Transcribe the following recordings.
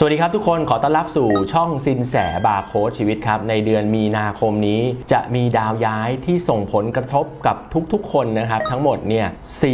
สวัสดีครับทุกคนขอต้อนรับสู่ช่องซินแสบาร์โค้ดชีวิตครับ ในเดือนมีนาคมนี้จะมีดาวย้ายที่ส่งผลกระทบกับทุกๆ คนนะครับ ทั้งหมดเนี่ยส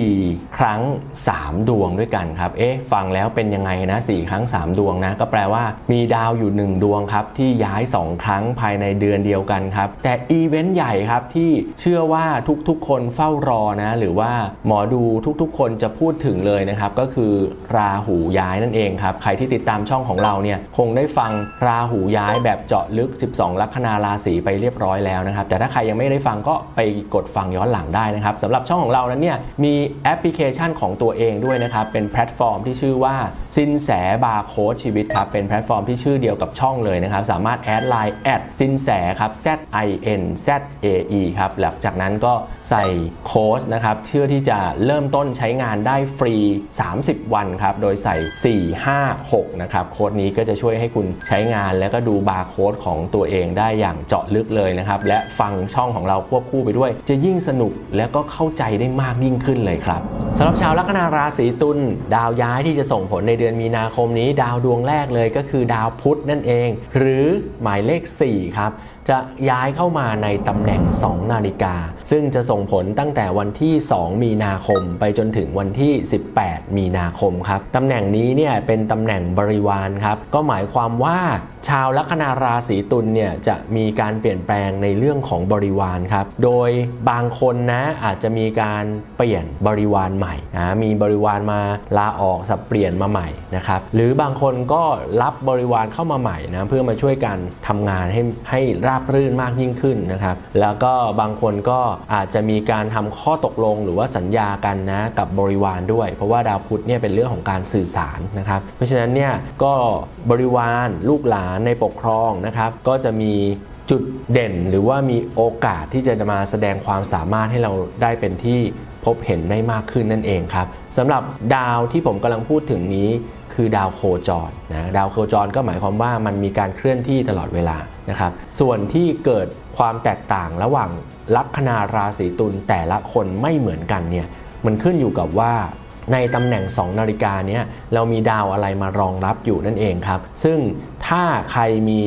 ครั้ง 3 ดวงด้วยกันครับ เอ๊ะฟังแล้วเป็นยังไงนะ4ครั้ง 3 ดวงนะ ก็แปลว่ามีดาวอยู่ 1 ดวงครับ ที่ย้าย 2 ครั้งภายในเดือนเดียวกันครับ แต่อีเวนต์ใหญ่ครับที่เชื่อว่าทุกๆ คนเฝ้ารอนะหรือว่าหมอดูทุกๆ คนจะพูดถึงเลยนะครับก็คือราหูย้ายนั่นเองครับใครที่ติดตามช่องของเราเนี่ยคงได้ฟังราหูย้ายแบบเจาะลึก 12 ลัคนาราศีไปเรียบร้อยแล้วนะครับแต่ถ้าใครยังไม่ได้ฟังก็ไปกดฟังย้อนหลังได้นะครับสำหรับช่องของเรานั้นเนี่ยมีแอปพลิเคชันของตัวเองด้วยนะครับเป็นแพลตฟอร์มที่ชื่อว่าสินแสบาร์โค้ดชีวิตครับเป็นแพลตฟอร์มที่ชื่อเดียวกับช่องเลยนะครับสามารถแอดไลน์แอดสินแสครับ Z I N Z A E ครับหลังจากนั้นก็ใส่โค้ดนะครับเพื่อที่จะเริ่มต้นใช้งานได้ฟรี 30 วันครับโดยใส่ 4 5 6นะครับโค้ดนี้ก็จะช่วยให้คุณใช้งานแล้วก็ดูบาร์โค้ดของตัวเองได้อย่างเจาะลึกเลยนะครับ และฟังช่องของเราควบคู่ไปด้วย จะยิ่งสนุกและก็เข้าใจได้มากยิ่งขึ้นเลยครับสำหรับชาวลัคนาราศีตุลดาวย้ายที่จะส่งผลในเดือนมีนาคมนี้ ดาวดวงแรกเลยก็คือดาวพุธนั่นเอง หรือหมายเลข 4 ครับจะย้ายเข้ามาในตำแหน่ง 2 นาฬิกาซึ่งจะส่งผลตั้งแต่วันที่ 2 มีนาคม ไปจนถึงวันที่ 18 มีนาคมครับตำแหน่งนี้เนี่ยเป็นตำแหน่งบริวารครับก็หมายความว่าชาวลัคนาราศีตุลเนี่ยจะมีการเปลี่ยนแปลงในเรื่องของบริวารครับ โดยบางคนนะอาจจะมีการเปลี่ยนบริวารใหม่นะมีบริวารมาลาออกสับเปลี่ยนมาใหม่นะครับหรือบางคนก็รับบริวารเข้ามาใหม่นะเพื่อมาช่วยกันทำงานให้ให้ราบรื่นมากยิ่งขึ้นนะครับแล้วก็บางคนก็อาจจะมีการทำข้อตกลงหรือว่าสัญญากันนะกับบริวารด้วย เพราะว่าดาวพุธเนี่ยเป็นเรื่องของการสื่อสารนะครับ เพราะฉะนั้นเนี่ยก็บริวารลูกหลานในปกครองนะครับ ก็จะมีจุดเด่นหรือว่ามีโอกาสที่จะมาแสดงความสามารถให้เราได้เป็นที่พบเห็นได้มากขึ้นนั่นเองครับสำหรับดาวที่ผมกำลังพูดถึงนี้คือดาวโคจรนะดาวโคจรก็หมายความว่ามันมีการเคลื่อนที่ตลอดเวลานะครับส่วนที่เกิดความแตกต่างระหว่าง ลัคนาราศีตุลแต่ละคนไม่เหมือนกันเนี่ยมันขึ้นอยู่กับว่าในตำแหน่ง 2 นาฬิกาเนี้ยเรามีดาวอะไรมารองรับอยู่นั่นเองครับ ซึ่งถ้าใครมี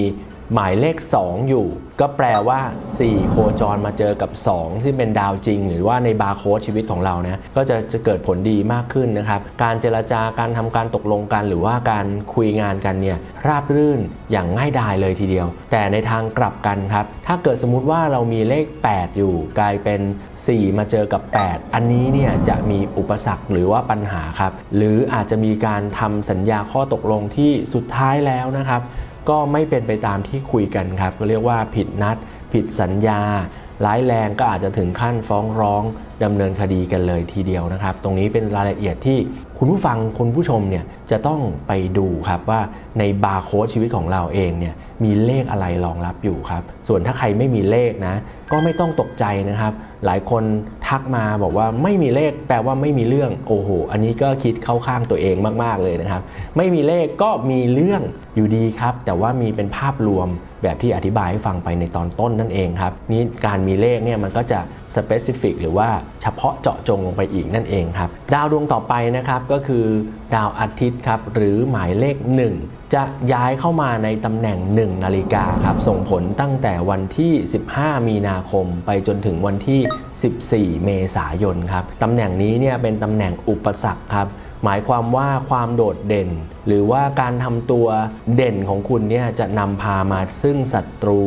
หมายเลข 2 อยู่ ก็แปลว่า 4 โคจรมาเจอกับ 2 ที่เป็นดาวจริง หรือว่าในบาร์โค้ดชีวิตของเรานะก็จะจะเกิดผลดีมากขึ้นนะครับ การเจรจาการทำการตกลงกัน หรือว่าการคุยงานกันเนี่ยราบรื่นอย่างง่ายดายเลยทีเดียว แต่ในทางกลับกันครับ ถ้าเกิดสมมุติว่าเรามีเลข 8 อยู่ กลายเป็น 4 มาเจอกับ 8 อันนี้เนี่ยจะมีอุปสรรคหรือว่าปัญหาครับ หรืออาจจะมีการทำสัญญาข้อตกลงที่สุดท้ายแล้วนะครับ ก็ไม่เป็นไปตามที่คุยกันครับก็เรียกว่าผิดนัด ผิดสัญญา ร้ายแรงก็อาจจะถึงขั้นฟ้องร้องดำเนินคดีกันเลยทีเดียวนะครับ ตรงนี้เป็นรายละเอียดที่คุณผู้ฟังคุณผู้ชมเนี่ยจะต้องไปดูครับว่าในบาร์โค้ดชีวิตของเราเองเนี่ยมีเลขอะไรรองรับอยู่ครับ ส่วนถ้าใครไม่มีเลขนะ ก็ไม่ต้องตกใจนะครับ หลายคนทักมาบอกว่าไม่มีเลขแปลว่าไม่มีเรื่องโอ้โห อันนี้ก็คิดเข้าข้างตัวเองมาก ๆ เลยนะครับ ไม่มีเลขก็มีเรื่องอยู่ดีครับ แต่ว่ามีเป็นภาพรวมแบบที่อธิบายให้ฟังไปในตอนต้นนั่นเองครับนี่การมีเลขเนี่ยมันก็จะ specific หรือว่าเฉพาะเจาะจงลงไปอีกนั่นเองครับ ดาวดวงต่อไปนะครับก็คือดาวอาทิตย์ครับหรือหมายเลข 1 จะย้ายเข้ามาในตำแหน่ง 1 นาฬิกาครับ ส่งผลตั้งแต่วันที่ 15 มีนาคม ไปจนถึงวันที่ 14 เมษายนครับตำแหน่งนี้เนี่ยเป็นตำแหน่งอุปสรรคครับหมายความว่าความโดดเด่น หรือว่าการทำตัวเด่นของคุณเนี่ยจะนำพามาซึ่งศัตรู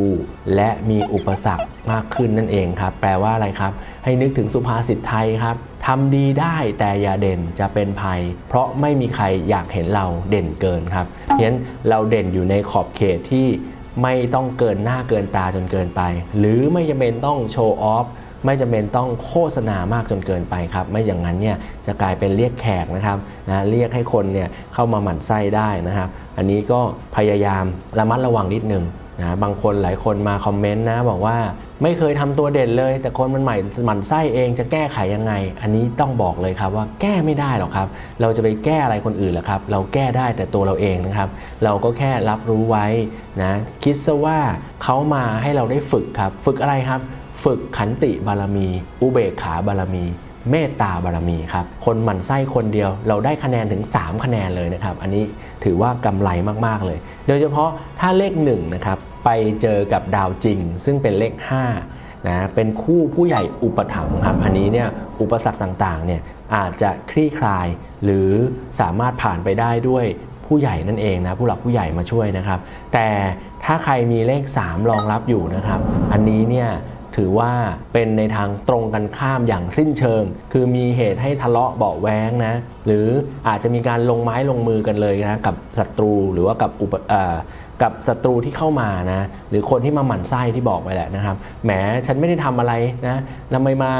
และมีอุปสรรคมากขึ้นนั่นเองครับ แปลว่าอะไรครับ ให้นึกถึงสุภาษิตไทยครับทำดีได้แต่อย่าเด่นจะเป็นภัย เพราะไม่มีใครอยากเห็นเราเด่นเกินครับเพราะฉะนั้นเราเด่นอยู่ในขอบเขตที่ไม่ต้องเกินหน้าเกินตาจนเกินไป หรือไม่จำเป็นต้องโชว์ออฟไม่จำเป็นต้องโฆษณามากจนเกินไปครับ ไม่อย่างนั้นเนี่ยจะกลายเป็นเรียกแขกนะครับนะเรียกให้คนเนี่ยเข้ามาหมั่นไส้ได้นะครับ อันนี้ก็พยายามระมัดระวังนิดนึง นะบางคนหลายคนมาคอมเมนต์นะบอกว่าไม่เคยทำตัวเด่นเลย แต่คนมันใหม่หมั่นไส้เองจะแก้ไขยังไง อันนี้ต้องบอกเลยครับว่าแก้ไม่ได้หรอกครับ เราจะไปแก้อะไรคนอื่นหรอครับ เราแก้ได้แต่ตัวเราเองนะครับ เราก็แค่รับรู้ไว้นะคิดซะว่าเขามาให้เราได้ฝึกครับ ฝึกอะไรครับ ฝึกขันติบารมี อุเบกขาบารมีเมตตาบารมีครับ คนหมั่นไส้คนเดียว เราได้คะแนนถึง 3 คะแนนเลยนะครับ อันนี้ถือว่ากำไรมาก ๆ เลย โดยเฉพาะถ้าเลข1นะครับ ไปเจอกับดาวจริง ซึ่งเป็นเลข5นะเป็นคู่ผู้ใหญ่อุปถัมภ์ครับอันนี้เนี่ยอุปสรรคต่างๆเนี่ยอาจจะคลี่คลาย หรือสามารถผ่านไปได้ด้วยผู้ใหญ่นั่นเองนะผู้หลักผู้ใหญ่มาช่วยนะครับ แต่ถ้าใครมีเลข 3 รองรับอยู่นะครับ อันนี้เนี่ยถือว่าเป็นในทางตรงกันข้ามอย่างสิ้นเชิง คือมีเหตุให้ทะเลาะเบาแว้งนะ หรืออาจจะมีการลงไม้ลงมือกันเลยนะกับศัตรูหรือว่ากับอุป กับศัตรูที่เข้ามานะหรือคนที่มาหมั่นไส้ที่บอกไปแหละนะครับแหมฉันไม่ได้ทำอะไรนะทำไมมา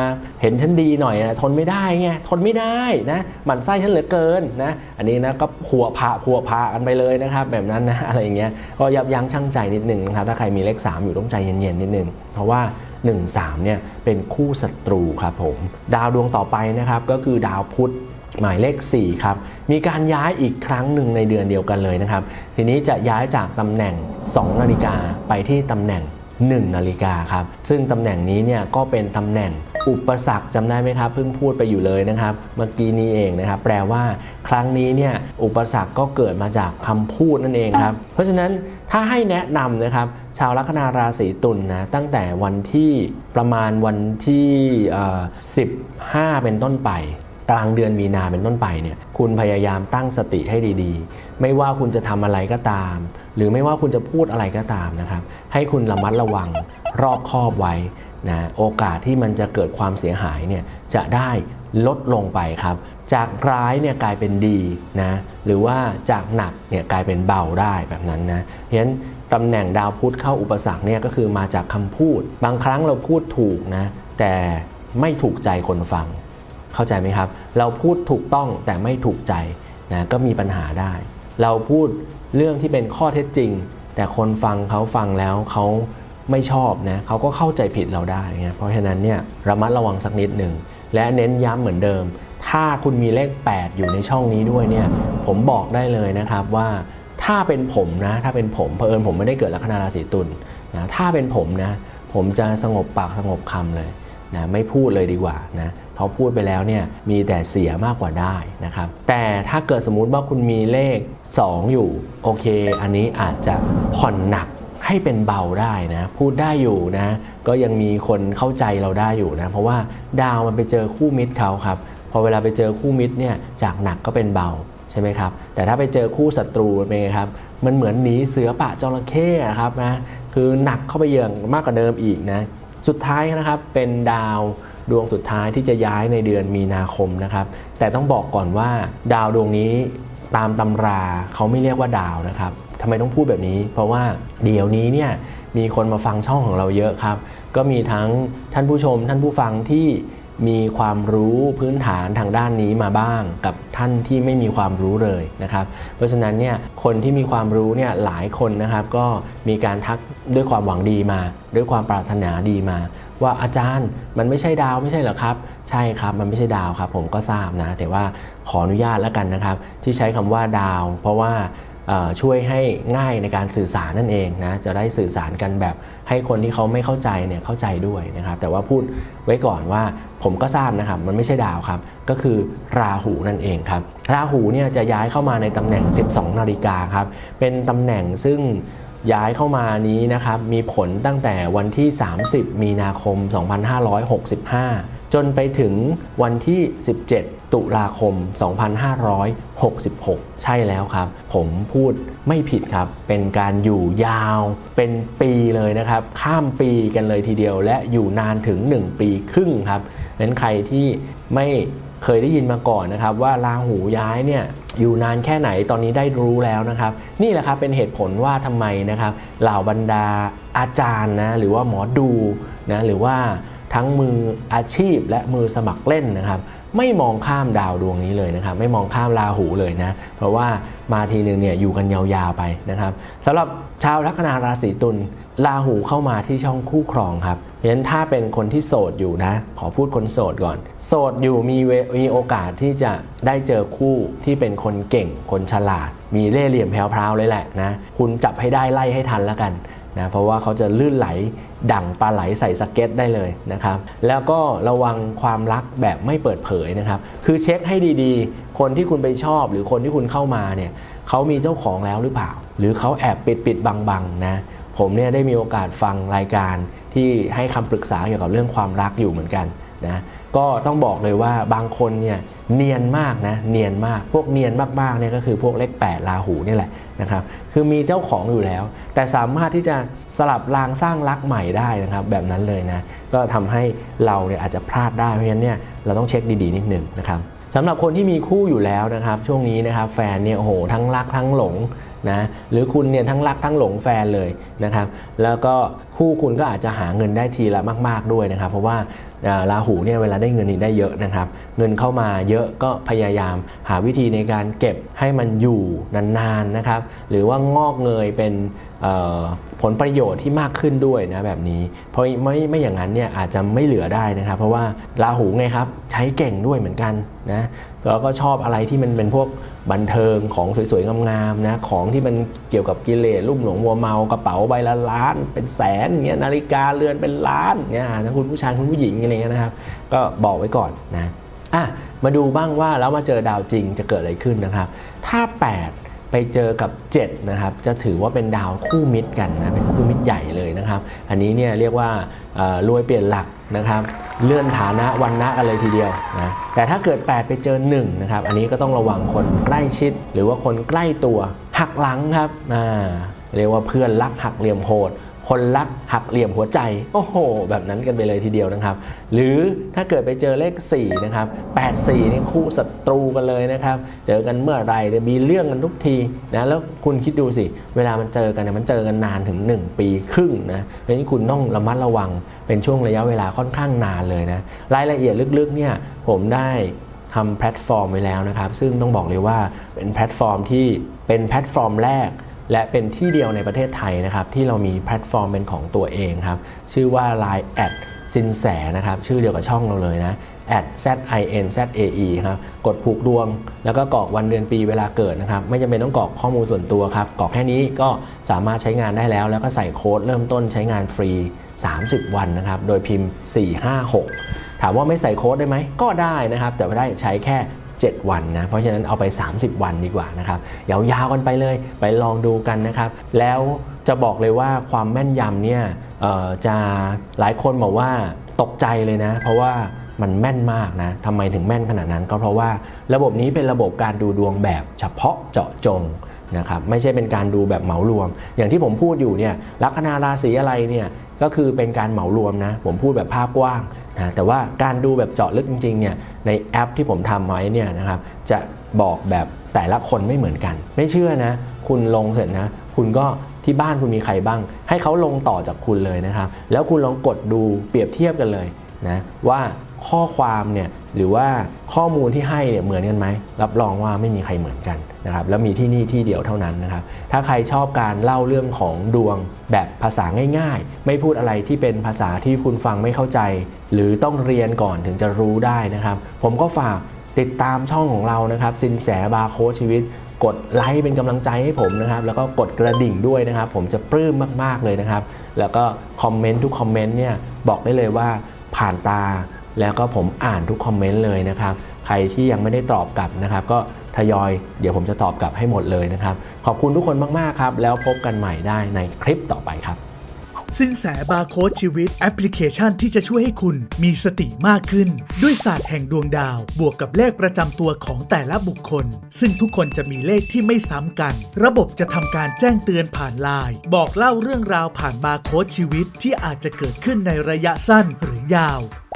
เห็นฉันดีหน่อยนะทนไม่ได้ไงทนไม่ได้นะหมั่นไส้ฉันเหลือเกินนะอันนี้นะก็ผัวพาผัวพากันไปเลยนะครับ แบบนั้นนะอะไรอย่างเงี้ยก็ยับยั้งชั่งใจนิดนึงนะครับถ้าใครมีเลข 3 อยู่ต้องใจเย็นๆนิดนึงเพราะว่า1 3เนี่ยเป็นคู่ศัตรูครับผม ดาวดวงต่อไปนะครับก็คือดาวพุธ หมายเลข 4 ครับ มีการย้ายอีกครั้งหนึ่งในเดือนเดียวกันเลยนะครับ ทีนี้จะย้ายจากตำแหน่ง 2 นาฬิกาไปที่ตำแหน่ง 1 นาฬิกาครับ ซึ่งตำแหน่งนี้เนี่ยก็เป็นตำแหน่งอุปสรรคจำได้ไหมครับ เพิ่งพูดไปอยู่เลยนะครับ เมื่อกี้นี้เองนะครับ แปลว่าครั้งนี้เนี่ยอุปสรรคก็เกิดมาจากคำพูดนั่นเองครับ เพราะฉะนั้นถ้าให้แนะนำนะครับ ชาวลัคนาราศีตุลนนะตั้งแต่วันที่ประมาณวันที่ 15 เป็นต้นไป กลางเดือนมีนาเป็นต้นไปเนี่ยคุณพยายามตั้งสติให้ดีๆ ไม่ว่าคุณจะทำอะไรก็ตาม หรือไม่ว่าคุณจะพูดอะไรก็ตามนะครับให้คุณระมัดระวังรอบคอบไว้นะโอกาสที่มันจะเกิดความเสียหายเนี่ยจะได้ลดลงไปครับ จากร้ายเนี่ยกลายเป็นดีนะหรือว่าจากหนักเนี่ยกลายเป็นเบาได้แบบนั้นนะเพราะฉะนั้นตำแหน่งดาวพุธเข้าอุปสรรคเนี่ยก็คือมาจากคำพูด บางครั้งเราพูดถูกนะแต่ไม่ถูกใจคนฟัง เข้าใจไหมครับ เราพูดถูกต้องแต่ไม่ถูกใจนะก็มีปัญหาได้ เราพูดเรื่องที่เป็นข้อเท็จจริง แต่คนฟังเขาฟังแล้วเขาไม่ชอบนะเขาก็เข้าใจผิดเราได้นะเพราะฉะนั้นเนี่ยระมัดระวังสักนิดหนึ่งและเน้นย้ำเหมือนเดิม ถ้าคุณมีเลข 8 อยู่ในช่องนี้ด้วยเนี่ยผมบอกได้เลยนะครับว่าถ้าเป็นผมนะถ้าเป็นผมเผอิญผมไม่ได้เกิดลัคนาราศีตุลนะถ้าเป็นผมนะผมจะสงบปากสงบคำเลย นะไม่พูดเลยดีกว่านะเพราะพูดไปแล้วเนี่ยมีแต่เสียมากกว่าได้นะครับ แต่ถ้าเกิดสมมุติว่าคุณมีเลข 2 อยู่ โอเค อันนี้อาจจะผ่อนหนักให้เป็นเบาได้นะ พูดได้อยู่นะ ก็ยังมีคนเข้าใจเราได้อยู่นะ เพราะว่าดาวมันไปเจอคู่มิตรเขาครับพอเวลาไปเจอคู่มิตรเนี่ยจากหนักก็เป็นเบาใช่ไหมครับ แต่ถ้าไปเจอคู่ศัตรูเป็นไงครับ มันเหมือนหนีเสือป่าจระเข้อะครับนะ คือหนักเข้าไปเยืองมากกว่าเดิมอีกนะ สุดท้ายนะครับเป็นดาวดวงสุดท้ายที่จะย้ายในเดือนมีนาคมนะครับ แต่ต้องบอกก่อนว่าดาวดวงนี้ตามตำราเขาไม่เรียกว่าดาวนะครับทำไมต้องพูดแบบนี้ เพราะว่าเดี๋ยวนี้เนี่ยมีคนมาฟังช่องของเราเยอะครับ ก็มีทั้งท่านผู้ชมท่านผู้ฟังที่ มีความรู้พื้นฐานทางด้านนี้มาบ้างกับท่านที่ไม่มีความรู้เลยนะครับ เพราะฉะนั้นเนี่ยคนที่มีความรู้เนี่ยหลายคนนะครับ ก็มีการทักด้วยความหวังดีมา ด้วยความปรารถนาดีมา ว่าอาจารย์มันไม่ใช่ดาวไม่ใช่เหรอครับ ใช่ครับมันไม่ใช่ดาวครับ ผมก็ทราบนะ แต่ว่าขออนุญาตแล้วกันนะครับ ที่ใช้คำว่าดาว เพราะว่า ช่วยให้ง่ายในการสื่อสารนั่นเองนะจะได้สื่อสารกันแบบให้คนที่เขาไม่เข้าใจเนี่ยเข้าใจด้วยนะครับ แต่ว่าพูดไว้ก่อนว่าผมก็ทราบนะครับ มันไม่ใช่ดาวครับ ก็คือราหูนั่นเองครับ ราหูเนี่ยจะย้ายเข้ามาในตำแหน่ง 12 นาฬิกาครับ เป็นตำแหน่งซึ่งย้ายเข้ามานี้นะครับ มีผลตั้งแต่วันที่ 30 มีนาคม 2565 จนไปถึงวันที่ 17 ตุลาคม 2566 ใช่แล้วครับ ผมพูดไม่ผิดครับ เป็นการอยู่ยาวเป็นปีเลยนะครับ ข้ามปีกันเลยทีเดียว และอยู่นานถึง 1 ปีครึ่งครับนั้นใครที่ไม่เคยได้ยินมาก่อนนะครับ ว่าราหูย้ายเนี่ยอยู่นานแค่ไหนตอนนี้ได้รู้แล้วนะครับ นี่แหละครับเป็นเหตุผลว่าทำไมนะครับเหล่าบรรดาอาจารย์นะหรือว่าหมอดูนะหรือว่าทั้งมืออาชีพและมือสมัครเล่นนะครับ ไม่มองข้ามดาวดวงนี้เลยนะครับ ไม่มองข้ามราหูเลยนะ เพราะว่ามาทีนึงเนี่ยอยู่กันยาวๆไปนะครับสำหรับชาวลัคนาราศีตุลราหูเข้ามาที่ช่องคู่ครองครับเพราะฉะนั้นถ้าเป็นคนที่โสดอยู่นะ ขอพูดคนโสดก่อน โสดอยู่มีเวมีโอกาสที่จะได้เจอคู่ที่เป็นคนเก่ง คนฉลาด มีเล่ห์เหลี่ยมแพรวๆเลยแหละนะ คุณจับให้ได้ไล่ให้ทันแล้วกันนะเพราะว่าเขาจะลื่นไหล ดั่งปลาไหลใส่สเก็ตได้เลยนะครับ แล้วก็ระวังความรักแบบไม่เปิดเผยนะครับ คือเช็คให้ดีๆ คนที่คุณไปชอบหรือคนที่คุณเข้ามาเนี่ยเขามีเจ้าของแล้วหรือเปล่า หรือเขาแอบปิดปิดบังๆนะผมเนี่ยได้มีโอกาสฟังรายการที่ให้คำปรึกษาเกี่ยวกับเรื่องความรักอยู่เหมือนกันนะก็ต้องบอกเลยว่าบางคนเนี่ยเนียนมากนะเนียนมากพวกเนียนมากๆเนี่ยก็คือพวกเลข8ราหูนี่แหละนะครับคือมีเจ้าของอยู่แล้ว แต่สามารถที่จะ สลับรางสร้างรักใหม่ได้นะครับ แบบนั้นเลยนะ ก็ทำให้เราเนี่ยอาจจะพลาดได้เพราะฉะนั้นเนี่ยเราต้องเช็คดีๆ นิดหนึ่งนะครับสำหรับคนที่มีคู่อยู่แล้วนะครับ ช่วงนี้นะครับแฟนเนี่ยโอ้โหทั้งรักทั้งหลงนะหรือคุณเนี่ยทั้งรักทั้งหลงแฟนเลยนะครับ แล้วก็คู่คุณก็อาจจะหาเงินได้ทีละมาก ๆด้วยนะครับ เพราะว่าราหูเนี่ยเวลาได้เงินนี่ได้เยอะนะครับ เงินเข้ามาเยอะก็พยายามหาวิธีในการเก็บให้มันอยู่นานๆนะครับ หรือว่างอกเงยเป็น ผลประโยชน์ที่มากขึ้นด้วยนะแบบนี้ เพราะไม่ไม่อย่างนั้นเนี่ยอาจจะไม่เหลือได้นะครับ เพราะว่าราหูไงครับใช้เก่งด้วยเหมือนกันนะแล้วก็ชอบอะไรที่มันเป็นพวกบันเทิงของสวยๆงามๆนะของที่มันเกี่ยวกับกิเลสลุ่มหลงมัวเมากระเป๋าใบละล้าน เป็นแสนเงี้ยนาฬิกาเรือนเป็นล้านเนี่ยทั้งคุณผู้ชายคุณผู้หญิงอะไรเงี้ยนะครับ ก็บอกไว้ก่อนนะอะมาดูบ้างว่าแล้วมาเจอดาวจริงจะเกิดอะไรขึ้นนะครับ ถ้า 8 ไปเจอกับ 7 นะครับ จะถือว่าเป็นดาวคู่มิตรกันนะเป็นคู่มิตรใหญ่เลยนะครับ อันนี้เนี่ยเรียกว่ารวยเปลี่ยนหลักนะครับเลื่อนฐานะวันนะกันเลยทีเดียวนะแต่ถ้าเกิด 8 ไปเจอ1นะครับอันนี้ก็ต้องระวังคนใกล้ชิด หรือว่าคนใกล้ตัวหักหลังครับอ่าเรียกว่าเพื่อนรักหักเหลี่ยมโหด คนรักหักเหลี่ยมหัวใจ โอ้โห แบบนั้นกันไปเลยทีเดียวนะครับ หรือถ้าเกิดไปเจอเลข4นะครับ84นี่คู่ศัตรูกันเลยนะครับ เจอกันเมื่อไรเนี่ยมีเรื่องกันทุกทีนะแล้วคุณคิดดูสิ เวลามันเจอกันเนี่ยมันเจอกันนานถึง 1 ปีครึ่งนะเพราะฉะนั้นคุณต้องระมัดระวังเป็นช่วงระยะเวลาค่อนข้างนานเลยนะรายละเอียดลึกๆเนี่ยผมได้ทำแพลตฟอร์มไว้แล้วนะครับ ซึ่งต้องบอกเลยว่าเป็นแพลตฟอร์มที่เป็นแพลตฟอร์มแรก และเป็นที่เดียวในประเทศไทยนะครับที่เรามีแพลตฟอร์มเป็นของตัวเองครับชื่อว่า Line แอดสินแสนะครับชื่อเดียวกับช่องเราเลยนะ at z i n z a e ครับกดผูกดวง แล้วก็กรอกวันเดือนปีเวลาเกิดนะครับไม่จำเป็นต้องกรอกข้อมูลส่วนตัวครับกรอกแค่นี้ก็สามารถใช้งานได้แล้ว แล้วก็ใส่โค้ดเริ่มต้นใช้งานฟรี 30 วันนะครับโดยพิมพ์ 456 ถามว่าไม่ใส่โค้ดได้ไหมก็ได้นะครับ แต่ว่ได้ใช้แค่ 7 วันนะ เพราะฉะนั้นเอาไป 30 วันดีกว่านะครับยาวๆกันไปเลยไปลองดูกันนะครับ แล้วจะบอกเลยว่าความแม่นยำเนี่ยจะหลายคนบอกว่าตกใจเลยนะ เพราะว่ามันแม่นมากนะทำไมถึงแม่นขนาดนั้นก็เพราะว่าระบบนี้เป็นระบบการดูดวงแบบเฉพาะเจาะจงนะครับไม่ใช่เป็นการดูแบบเหมารวม อย่างที่ผมพูดอยู่เนี่ยลัคนาราศีอะไรเนี่ยก็คือเป็นการเหมารวมนะ ผมพูดแบบภาพกว้าง นะแต่ว่าการดูแบบเจาะลึกจริงๆเนี่ยในแอปที่ผมทำไว้เนี่ยนะครับจะบอกแบบแต่ละคนไม่เหมือนกัน ไม่เชื่อนะ คุณลงเสร็จนะ คุณก็ที่บ้านคุณมีใครบ้าง ให้เขาลงต่อจากคุณเลยนะครับ แล้วคุณลองกดดูเปรียบเทียบกันเลยนะว่าข้อความเนี่ยหรือว่าข้อมูลที่ให้เนี่ยเหมือนกันไหมรับรองว่าไม่มีใครเหมือนกัน นะครับแล้วมีที่นี่ที่เดียวเท่านั้นนะครับถ้าใครชอบการเล่าเรื่องของดวงแบบภาษาง่าย ๆ ไม่พูดอะไรที่เป็นภาษาที่คุณฟังไม่เข้าใจ หรือต้องเรียนก่อนถึงจะรู้ได้นะครับ ผมก็ฝากติดตามช่องของเรานะครับสินแสบาร์โค้ชชีวิต กดไลค์เป็นกำลังใจให้ผมนะครับแล้วก็กดกระดิ่งด้วยนะครับ ผมจะปลื้มมากๆเลยนะครับ แล้วก็คอมเมนต์ทุกคอมเมนต์เนี่ยบอกได้เลยว่าผ่านตา แล้วก็ผมอ่านทุกคอมเมนต์เลยนะครับใครที่ยังไม่ได้ตอบกลับนะครับ ก็ ทยอย เดี๋ยวผมจะตอบกลับให้หมดเลยนะครับ ขอบคุณทุกคนมากๆครับ แล้วพบกันใหม่ได้ในคลิปต่อไปครับสินแสบาร์โค้ดชีวิตแอปพลิเคชันที่จะช่วยให้คุณมีสติมากขึ้น ด้วยศาสตร์แห่งดวงดาว บวกกับเลขประจำตัวของแต่ละบุคคล ซึ่งทุกคนจะมีเลขที่ไม่ซ้ำกัน ระบบจะทำการแจ้งเตือนผ่านไลน์บอกเล่าเรื่องราวผ่านบาร์โค้ดชีวิตที่อาจจะเกิดขึ้นในระยะสั้นหรือยาว